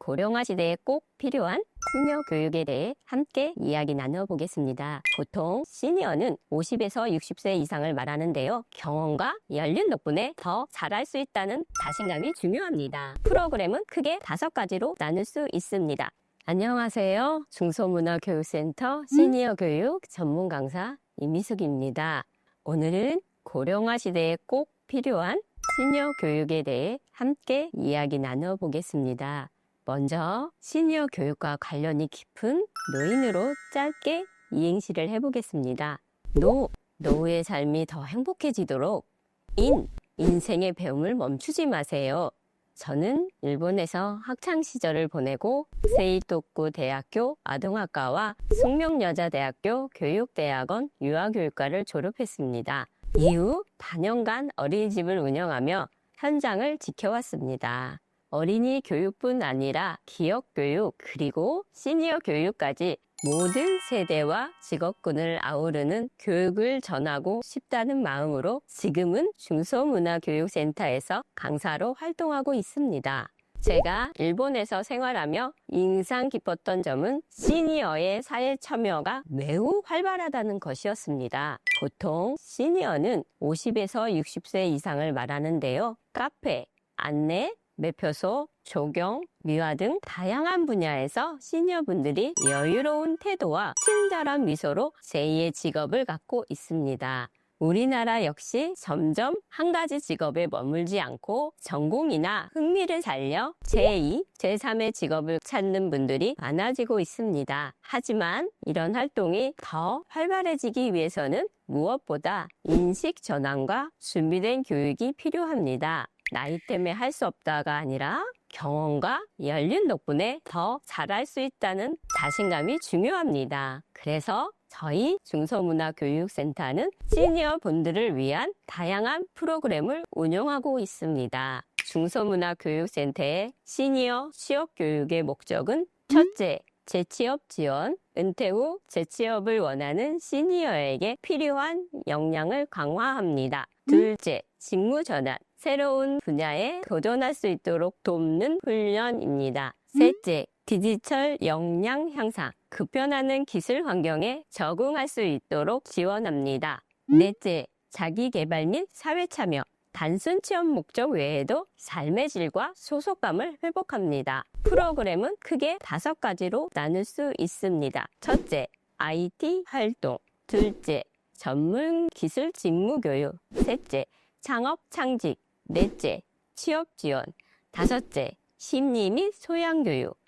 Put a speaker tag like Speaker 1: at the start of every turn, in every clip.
Speaker 1: 고령화 시대에 꼭 필요한 시니어 교육에 대해 함께 이야기 나눠보겠습니다. 보통 시니어는 50에서 60세 이상을 말하는데요. 경험과 연륜 덕분에 더 잘할 수 있다는 자신감이 중요합니다. 프로그램은 크게 다섯 가지로 나눌 수 있습니다. 안녕하세요. 중소문화교육센터 시니어 교육 전문 강사 이미숙입니다. 오늘은 고령화 시대에 꼭 필요한 시니어 교육에 대해 함께 이야기 나눠보겠습니다. 먼저 시니어 교육과 관련이 깊은 노인으로 짧게 이행시를 해보겠습니다. 노, 노후의 삶이 더 행복해지도록 인, 인생의 배움을 멈추지 마세요. 저는 일본에서 학창 시절을 보내고 세이토쿠 대학교 아동학과와 숙명여자대학교 교육대학원 유아교육과를 졸업했습니다. 이후 4년간 어린이집을 운영하며 현장을 지켜왔습니다. 어린이 교육뿐 아니라 기업 교육 그리고 시니어 교육까지 모든 세대와 직업군을 아우르는 교육을 전하고 싶다는 마음으로 지금은 중소문화교육센터에서 강사로 활동하고 있습니다. 제가 일본에서 생활하며 인상 깊었던 점은 시니어의 사회 참여가 매우 활발하다는 것이었습니다. 보통 시니어는 50에서 60세 이상을 말하는데요. 카페, 안내, 매표소, 조경, 미화 등 다양한 분야에서 시니어분들이 여유로운 태도와 친절한 미소로 제2의 직업을 갖고 있습니다. 우리나라 역시 점점 한 가지 직업에 머물지 않고 전공이나 흥미를 살려 제2, 제3의 직업을 찾는 분들이 많아지고 있습니다. 하지만 이런 활동이 더 활발해지기 위해서는 무엇보다 인식 전환과 준비된 교육이 필요합니다. 나이 때문에 할 수 없다가 아니라 경험과 연륜 덕분에 더 잘할 수 있다는 자신감이 중요합니다. 그래서 저희 중소문화교육센터는 시니어 분들을 위한 다양한 프로그램을 운영하고 있습니다. 중소문화교육센터의 시니어 취업 교육의 목적은 첫째, 재취업 지원, 은퇴 후 재취업을 원하는 시니어에게 필요한 역량을 강화합니다. 둘째, 직무 전환, 새로운 분야에 도전할 수 있도록 돕는 훈련입니다. 셋째, 디지털 역량 향상, 급변하는 기술 환경에 적응할 수 있도록 지원합니다. 넷째, 자기 개발 및 사회 참여, 단순 체험 목적 외에도 삶의 질과 소속감을 회복합니다. 프로그램은 크게 다섯 가지로 나눌 수 있습니다. 첫째, IT 활동. 둘째, 전문 기술 직무 교육. 셋째, 창업 창직. 넷째, 취업 지원. 다섯째, 심리 및 소양 교육.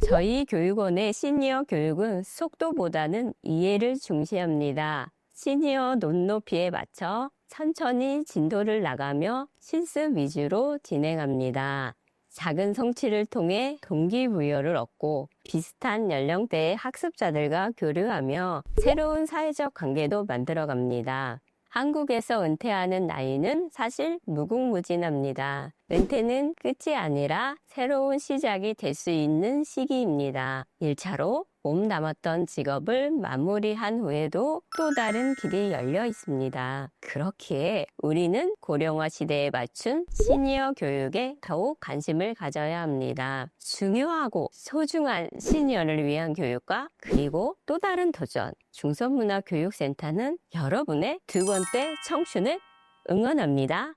Speaker 1: 저희 교육원의 시니어 교육은 속도보다는 이해를 중시합니다. 시니어 눈높이에 맞춰 천천히 진도를 나가며 실습 위주로 진행합니다. 작은 성취를 통해 동기부여를 얻고 비슷한 연령대의 학습자들과 교류하며 새로운 사회적 관계도 만들어갑니다. 한국에서 은퇴하는 나이는 사실 무궁무진합니다. 은퇴는 끝이 아니라 새로운 시작이 될 수 있는 시기입니다. 1차로 몸 남았던 직업을 마무리한 후에도 또 다른 길이 열려 있습니다. 그렇기에 우리는 고령화 시대에 맞춘 시니어 교육에 더욱 관심을 가져야 합니다. 중요하고 소중한 시니어를 위한 교육과 그리고 또 다른 도전 중소문화교육센터는 여러분의 두 번째 청춘을 응원합니다.